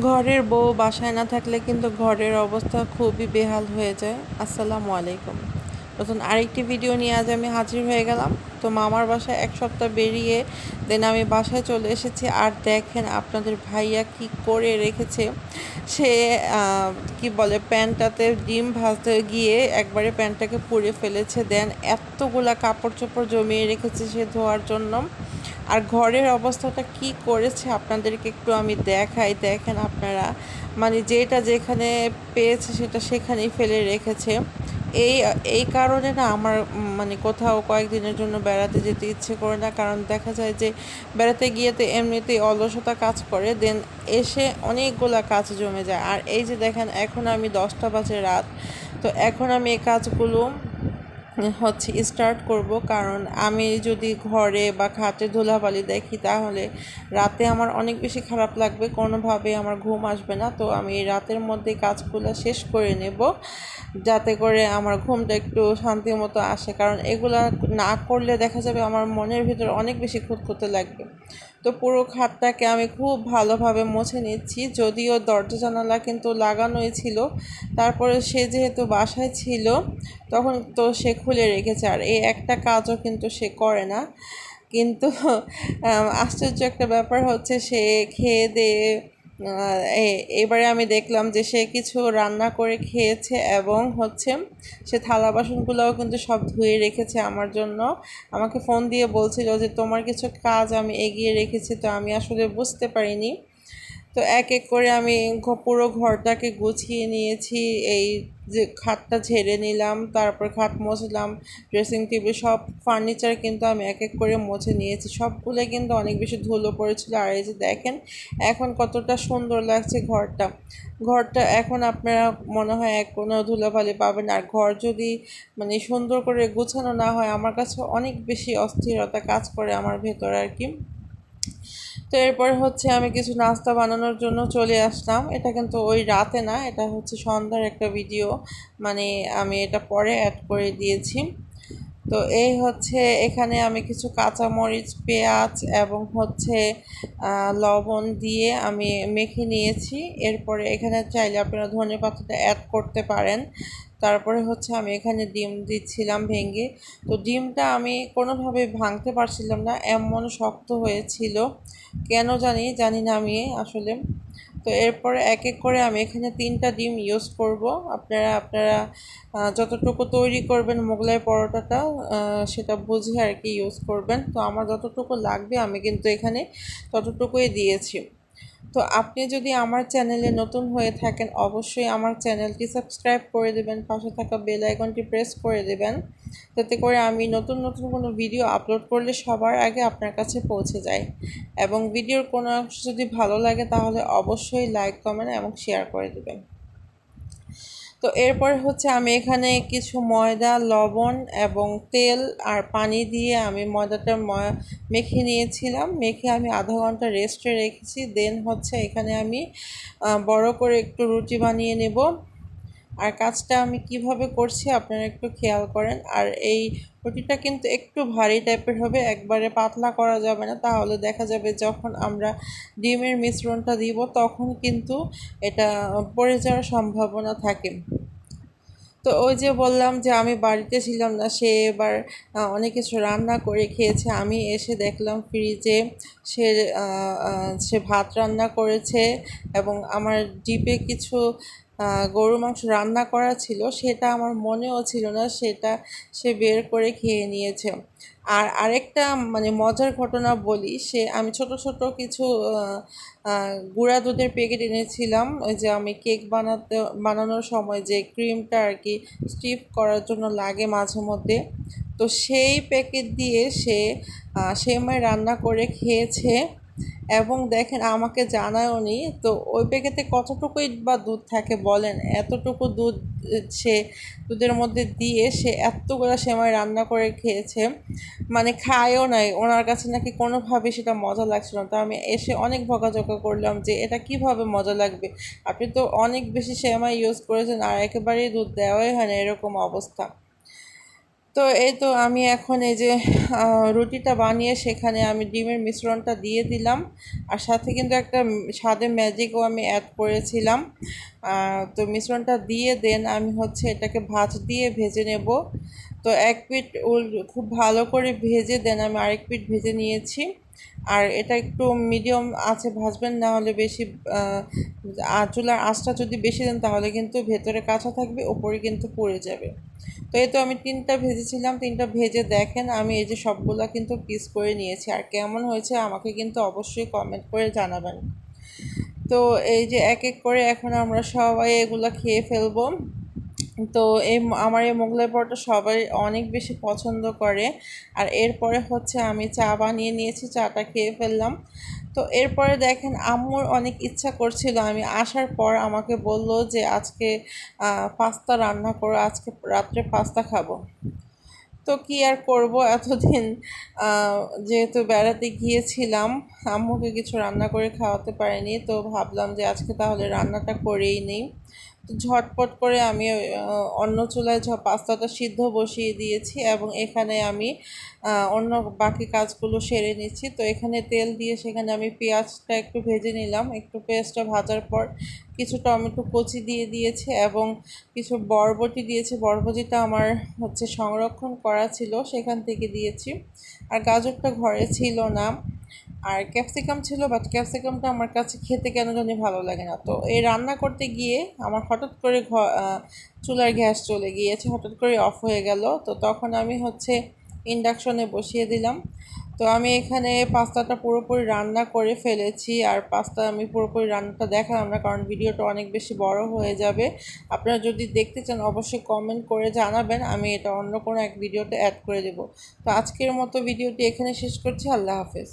ঘরের বউ বাসায় না থাকলে কিন্তু ঘরের অবস্থা খুবই বেহাল হয়ে যায়। আসসালামু আলাইকুম। নতুন আরেকটি ভিডিও নিয়ে আজ আমি হাজির হয়ে গেলাম। তো মামার বাসায় এক সপ্তাহ বেরিয়ে দেন আমি বাসায় চলে এসেছি। আর দেখেন আপনাদের ভাইয়া কি করে রেখেছে। সে কি বলে, প্যান্টটাতে ডিম ভাজতে গিয়ে একবারে প্যান্টটাকে পুড়ে ফেলেছে। দেন এতগুলা কাপড় চোপড় জমিয়ে রেখেছে সে ধোয়ার জন্য। আর ঘরের অবস্থাটা কি করেছে আপনাদেরকে একটু আমি দেখাই। দেখেন আপনারা মানে যেটা যেখানে পেয়েছে সেটা সেখানেই ফেলে রেখেছে। এই এই কারণে না আমার মানে কোথাও কয়েকদিনের জন্য বেড়াতে যেতে ইচ্ছে করে না। কারণ দেখা যায় যে বেড়াতে গিয়ে তো এমনিতেই অলসতা কাজ করে দেন এসে অনেকগুলো কাজ জমে যায়। আর এই যে দেখেন, এখন আমি দশটা বাজে রাত। তো এখন আমি এই কাজগুলো হচ্ছে স্টার্ট করব। কারণ আমি যদি ঘরে বা খাটে ধুলাবালি দেখি, তাহলে রাতে আমার অনেক বেশি খারাপ লাগবে। কোনোভাবে আমার ঘুম আসবে না। তো আমি রাতের মধ্যে কাজগুলো শেষ করে নেব, যাতে করে আমার ঘুমটা একটু শান্তি মতো আসে। কারণ এগুলা না করলে দেখা যাবে আমার মনের ভিতরে অনেক বেশি খুঁতখুঁতে লাগবে। তো পুরো খাটটাকে আমি খুব ভালোভাবে মুছে নিচ্ছি। যদিও দরজা জানালা কিন্তু লাগানোই ছিল। তারপরে সে যেহেতু বাসায় ছিল, তখন তো সে খুলে রেখেছে। আর এই একটা কাজও কিন্তু সে করে না। কিন্তু আশ্চর্য একটা ব্যাপার হচ্ছে সে খেয়ে দিয়ে এবারে আমি দেখলাম যে সে কিছু রান্না করে খেয়েছে এবং হচ্ছে সে থালা বাসনগুলোও কিন্তু সব ধুয়ে রেখেছে আমার জন্য। আমাকে ফোন দিয়ে বলছিল যে, তোমার কিছু কাজ আমি এগিয়ে রেখেছি, তো আমি আসলে বুঝতে পারিনি। তো এক এক করে আমি পুরো ঘরটাকে গুছিয়ে নিয়েছি। এই যে খাটটা ঝেড়ে নিলাম, তারপর খাট মুছলাম ড্রেসিং টেবিল সব ফার্নিচার কিন্তু আমি এক এক করে মুছে নিয়েছি। সবগুলো কিন্তু অনেক বেশি ধুলো পড়েছিল। আর এই যে দেখেন, এখন কতটা সুন্দর লাগছে ঘরটা। ঘরটা এখন আপনারা মনে হয় এক কোনো ধুলাবালি পাবেন। আর ঘর যদি মানে সুন্দর করে গুছানো না হয়, আমার কাছে অনেক বেশি অস্থিরতা কাজ করে আমার ভেতরে আর কি। তো এরপর হচ্ছে আমি কিছু নাস্তা বানানোর জন্য চলে আসলাম। এটা কিন্তু ওই রাতে না, এটা হচ্ছে সন্ধ্যার একটা ভিডিও মানে আমি এটা পরে অ্যাড করে দিয়েছি। তো এই হচ্ছে এখানে আমি কিছু কাঁচামরিচ, পেঁয়াজ এবং হচ্ছে লবণ দিয়ে আমি মেখে নিয়েছি। এরপরে এখানে চাইলে আপনারা ধনে পাতাটা অ্যাড করতে পারেন। তারপরে হচ্ছে আমি এখানে ডিম দিচ্ছিলাম ভেঙে। তো ডিমটা আমি কোনোভাবে ভাঙতে পারছিলাম না, এমন শক্ত হয়েছিল। কেন জানি জানি না আমি আসলে। তো এরপরে এক এক করে আমি এখানে তিনটা ডিম ইউজ করব। আপনারা আপনারা যতটুকু তৈরি করবেন মোগলাই পরোটাটা সেটা বুঝে আর কি ইউজ করবেন। তো আমার যতটুকু লাগবে আমি কিন্তু এখানে ততটুকুই দিয়েছি। তো আপনি যদি আমার চ্যানেলে নতুন হয়ে থাকেন, অবশ্যই আমার চ্যানেলটি সাবস্ক্রাইব করে দেবেন, পাশে থাকা বেল আইকনটি প্রেস করে দেবেন। যাতে করে আমি নতুন নতুন কোনো ভিডিও আপলোড করলে সবার আগে আপনার কাছে পৌঁছে যায়। এবং ভিডিওর কোনো অংশ যদি ভালো লাগে, তাহলে অবশ্যই লাইক, কমেন্ট এবং শেয়ার করে দেবেন। তো এরপর হচ্ছে আমি এখানে কিছু ময়দা, লবণ এবং তেল আর পানি দিয়ে আমি ময়দাটা মেখে নিয়েছিলাম। মেখে আমি আধা ঘণ্টা রেস্টে রেখেছি। দেন হচ্ছে এখানে আমি বড় করে একটু রুটি বানিয়ে নেব। আর কাজটা আমি কীভাবে করছি আপনারা একটু খেয়াল করেন। আর এই রুটিটা কিন্তু একটু ভারী টাইপের হবে, একবারে পাতলা করা যাবে না। তাহলে দেখা যাবে যখন আমরা ডিমের মিশ্রণটা দিব, তখন কিন্তু এটা, পড়ে যাওয়ার সম্ভাবনা থাকে। তো ওই যে বললাম যে আমি বাড়িতে ছিলাম না, সে এবার অনেক কিছু রান্না করে খেয়েছে। আমি এসে দেখলাম ফ্রিজে সে সে ভাত রান্না করেছে এবং আমার ডিপে কিছু গরু মাংস রান্না করা ছিল, সেটা আমার মনেও ছিল না, সেটা সে বের করে খেয়ে নিয়েছে। আর আরেকটা মানে মজার ঘটনা বলি, সে আমি ছোট ছোট কিছু গুঁড়া দুধের প্যাকেট এনেছিলাম, ওই যে আমি কেক বানাতে, বানানোর সময় যে ক্রিমটা আর কি স্টিফ করার জন্য লাগে মাঝে মধ্যে, তো সেই প্যাকেট দিয়ে সে সেমাই রান্না করে খেয়েছে। এবং দেখেন আমাকে জানায়ও নি, তো ওই প্যাকেটে কতটুকুই বা দুধ থাকে বলেন? এতটুকু দুধ সে দুধের মধ্যে দিয়ে সে এতগুলো সেমাই রান্না করে খেয়েছে মানে খায়ও নাই। ওনার কাছে নাকি কোনোভাবে সেটা মজা লাগছিল না। তো আমি এসে অনেক বকাঝকা করলাম যে, এটা কীভাবে মজা লাগবে? আপনি তো অনেক বেশি সেমাই ইউজ করেছেন আর একেবারেই দুধ দেওয়াই হয় না এরকম অবস্থা। তো এই তো আমি এখন এই যে রুটিটা বানিয়ে সেখানে আমি ডিমের মিশ্রণটা দিয়ে দিলাম। আর সাথে কিন্তু একটা স্বাদে ম্যাজিকও আমি অ্যাড করেছিলাম। তো মিশ্রণটা দিয়ে দেন আমি হচ্ছে এটাকে ভাজ দিয়ে ভেজে নেব। তো এক পিঠ খুব ভালো করে ভেজে দেন আমি আরেক পিঠ ভেজে নিয়েছি। আর এটা একটু মিডিয়াম আছে, ভাজবেন না হলে বেশি চুলার আঁচটা যদি বেশি দেন তাহলে কিন্তু ভেতরে কাঁচা থাকবে ওপরে কিন্তু পড়ে যাবে। তো এই তো আমি তিনটা ভেজেছিলাম, তিনটা ভেজে দেখেন আমি এই যে সবগুলা কিন্তু পিস করে নিয়েছি। আর কেমন হয়েছে আমাকে কিন্তু অবশ্যই কমেন্ট করে জানাবেন। তো এই যে এক এক করে এখন আমরা সবাই এগুলো খেয়ে ফেলব। তো এই আমার এই মোগলাই পরোটা সবাই অনেক বেশি পছন্দ করে। আর এরপরে হচ্ছে আমি চা বানিয়ে নিয়েছি, চাটা খেয়ে ফেললাম। তো এরপরে দেখেন আম্মুর অনেক ইচ্ছা করছিল। আমি আসার পর আমাকে বলল যে, আজকে পাস্তা রান্না করো, আজকে রাত্রে পাস্তা খাব। তো কি আর করব? এতদিন যেহেতু বেড়াতে গিয়েছিলাম, আম্মুকে কিছু রান্না করে খাওয়াতে পারিনি। তো ভাবলাম যে, আজকে তাহলে রান্নাটা করেই নিই। ঝটপট করে আমি অন্য চুলায় পাস্তাটা সিদ্ধ বসিয়ে দিয়েছি এবং এখানে আমি অন্য বাকি কাজগুলো সেরে নিচ্ছি। তো এখানে তেল দিয়ে সেখানে আমি পেঁয়াজটা একটু ভেজে নিলাম। একটু পেঁয়াজটা ভাজার পর কিছু টমেটো কচি দিয়ে দিয়েছে এবং কিছু বরবটি দিয়েছে। বরবটিটা আমার হচ্ছে সংরক্ষণ করা ছিল, সেখান থেকে দিয়েছি। আর গাজরটা ঘরে ছিল না। আর ক্যাপসিকাম ছিল বাট ক্যাপসিকামটা আমার কাছে খেতে কেন জানি ভালো লাগে না। তো এই রান্না করতে গিয়ে আমার হঠাৎ করে চুলার গ্যাস চলে গিয়েছে, হঠাৎ করে অফ হয়ে গেল। তো তখন আমি হচ্ছে ইন্ডাকশনে বসিয়ে দিলাম। তো আমি এখানে পাস্তাটা পুরোপুরি রান্না করে ফেলেছি, আর পাস্তা আমি পুরোপুরি রান্নাটা দেখালাম না, কারণ ভিডিওটা অনেক বেশি বড় হয়ে যাবে। আপনারা যদি দেখতে চান, অবশ্যই কমেন্ট করে জানাবেন, আমি এটা অন্য কোনো এক ভিডিওতে অ্যাড করে দেবো। তো আজকের মতো ভিডিওটি এখানে শেষ করছি, আল্লাহ হাফেজ।